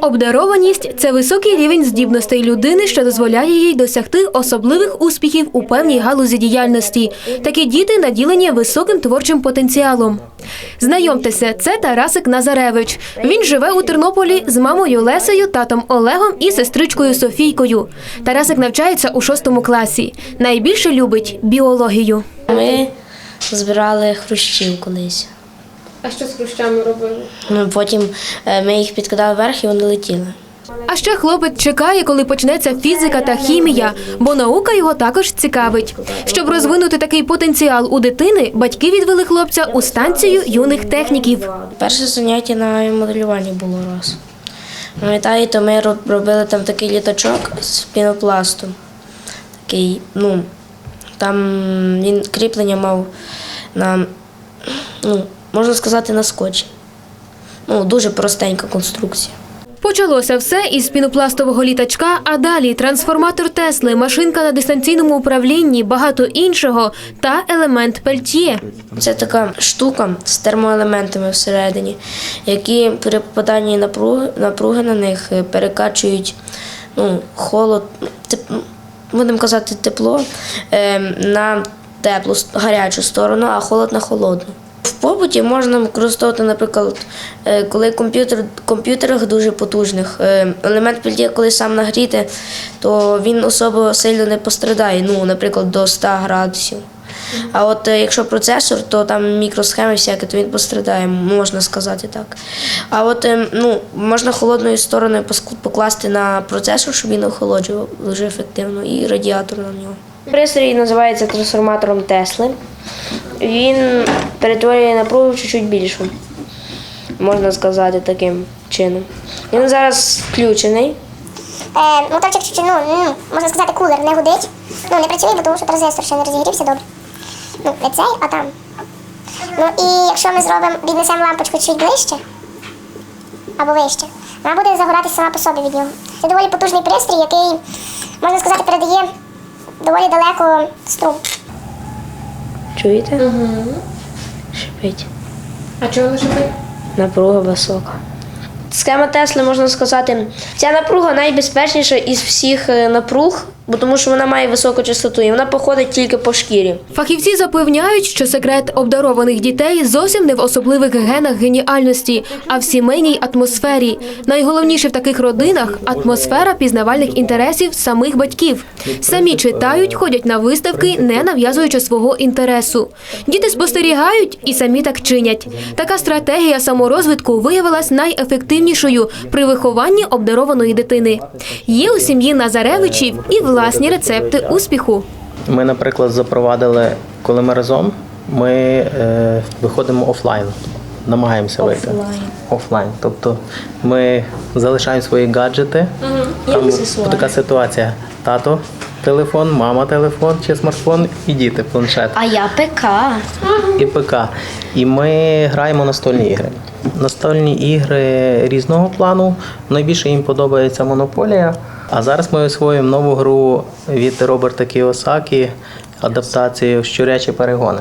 Обдарованість це високий рівень здібностей людини, що дозволяє їй досягти особливих успіхів у певній галузі діяльності. Такі діти наділені високим творчим потенціалом. Знайомтеся, це Тарасик Назаревич. Він живе у Тернополі з мамою Лесею, татом Олегом і сестричкою Софійкою. Тарасик навчається у шостому класі. Найбільше любить біологію. Ми збирали хрущів колись. А що з хрущами робили? Ну, Потім е, ми їх підкидали вверх і вони летіли. А ще хлопець чекає, коли почнеться фізика та хімія, бо наука його також цікавить. Щоб розвинути такий потенціал у дитини, батьки відвели хлопця у станцію юних техніків. Перше заняття на моделюванні було раз. Пам'ятаєте, ми робили там такий літачок з пінопласту. Такий, ну, там він кріплення мав на, ну, можна сказати, на скотчі. Ну, дуже простенька конструкція. Почалося все із пінопластового літачка, а далі трансформатор Тесли, машинка на дистанційному управлінні, багато іншого та елемент пельтє. Це така штука з термоелементами всередині, які при попаданні напруги, напруги на них е, перекачують ну, холод, теп, будемо казати, тепло е, на теплу, гарячу сторону, а холод на холодну. В побуті можна використовувати, наприклад, е, коли комп'ютер комп'ютерах дуже потужних. е, Елемент пельтє, коли сам нагріти, то він особо сильно не пострадає, ну, наприклад, до 100 градусів. А от е, якщо процесор, то там мікросхеми всякі, то він пострадає, можна сказати так. А от е, ну, можна холодною стороною покласти на процесор, щоб він охолоджував дуже ефективно, і радіатор на нього. Пристрій називається трансформатором Тесли. Він перетворює напругу чуть-чуть більшу, можна сказати таким чином. Він зараз включений. Е, моторчик чуть-чуть, ну, можна сказати, кулер не гудить. Ну, не працює, бо тому що транзистор ще не розігрівся добре. Ну, не цей, а там. Ну і якщо ми зробимо, віднесемо лампочку чуть ближче або вище, вона буде загоратися сама по собі від нього. Це доволі потужний пристрій, який, можна сказати, передає доволі далеко струм. Чуєте? Угу. Шипить. А чого шипить? Напруга висока. Схема Тесли, можна сказати, ця напруга найбезпечніша із всіх е, напруг, бо тому що вона має високу частоту і вона походить тільки по шкірі. Фахівці запевняють, що секрет обдарованих дітей зовсім не в особливих генах геніальності, а в сімейній атмосфері. Найголовніше в таких родинах атмосфера пізнавальних інтересів самих батьків. Самі читають, ходять на виставки, не нав'язуючи свого інтересу. Діти спостерігають і самі так чинять. Така стратегія саморозвитку виявилась найефективнішою при вихованні обдарованої дитини. Є у сім'ї Назаревичів і власні рецепти успіху. Ми, наприклад, запровадили, коли ми разом, ми е, виходимо офлайн, намагаємося вийти. Офлайн. Тобто ми залишаємо свої гаджети. Там така ситуація. Тато телефон, мама телефон чи смартфон і діти планшет. А я ПК. і ПК. І ми граємо настольні ігри. Настольні ігри різного плану. Найбільше їм подобається монополія. А зараз ми освоїмо нову гру від Роберта Кіосакі адаптацію щурячі перегони.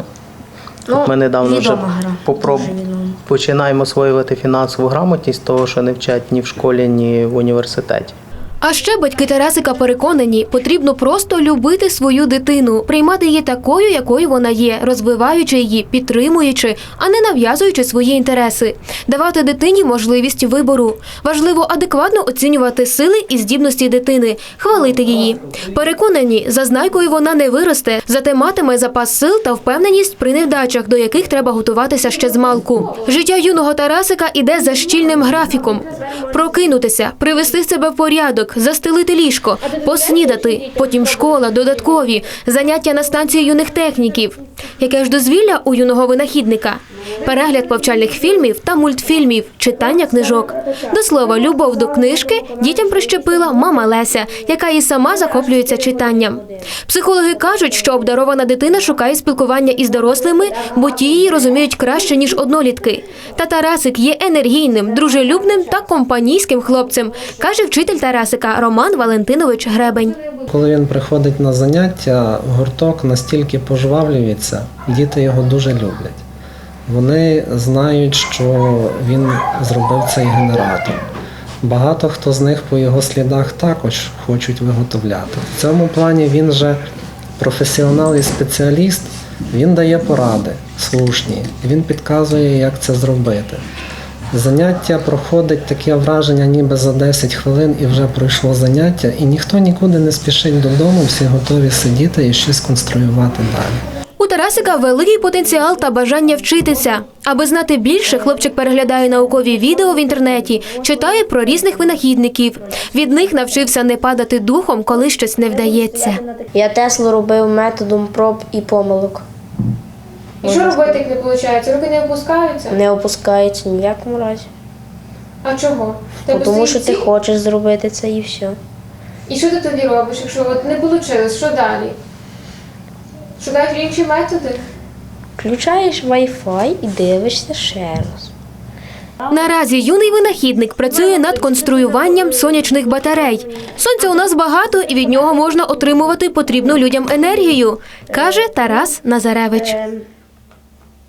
Ну, От ми недавно вже відома гра. попроб... Дуже відома. починаємо освоювати фінансову грамотність, того, що не вчать ні в школі, ні в університеті. А ще батьки Тарасика переконані, потрібно просто любити свою дитину, приймати її такою, якою вона є, розвиваючи її, підтримуючи, а не нав'язуючи свої інтереси, давати дитині можливість вибору. Важливо адекватно оцінювати сили і здібності дитини, хвалити її. Переконані, зазнайкою вона не виросте, зате матиме запас сил та впевненість при невдачах, до яких треба готуватися ще з малку. Життя юного Тарасика іде за щільним графіком. Прокинутися, привести себе в порядок, застелити ліжко, поснідати, потім школа, додаткові, заняття на станції юних техніків. Яке ж дозвілля у юного винахідника? Перегляд повчальних фільмів та мультфільмів, читання книжок. До слова, любов до книжки дітям прищепила мама Леся, яка і сама захоплюється читанням. Психологи кажуть, що обдарована дитина шукає спілкування із дорослими, бо ті її розуміють краще ніж однолітки. Та Тарасик є енергійним, дружелюбним та компанійським хлопцем, каже вчитель Тарасика Роман Валентинович Гребень. Коли він приходить на заняття, гурток настільки пожвавлюється, діти його дуже люблять. Вони знають, що він зробив цей генератор. Багато хто з них по його слідах також хочуть виготовляти. В цьому плані він же професіонал і спеціаліст, він дає поради слушні, він підказує, як це зробити. Заняття проходить таке враження, ніби за 10 хвилин і вже пройшло заняття, і ніхто нікуди не спішить додому, всі готові сидіти і щось конструювати далі. Тарасика великий потенціал та бажання вчитися. Аби знати більше, хлопчик переглядає наукові відео в інтернеті, читає про різних винахідників. Від них навчився не падати духом, коли щось не вдається. Я Теслу робив методом проб і помилок. І що робити, як не виходить? Руки не опускаються? Не опускається ні в якому разі. А чого? Ну, Тому що ти хочеш зробити це і все. І що ти тоді робиш, якщо от не вийшло, що далі? Шукають інші методи? Включаєш Wi-Fi і дивишся ще раз. Наразі юний винахідник працює над конструюванням сонячних батарей. Сонця у нас багато, і від нього можна отримувати потрібну людям енергію, каже Тарас Назаревич. Ем,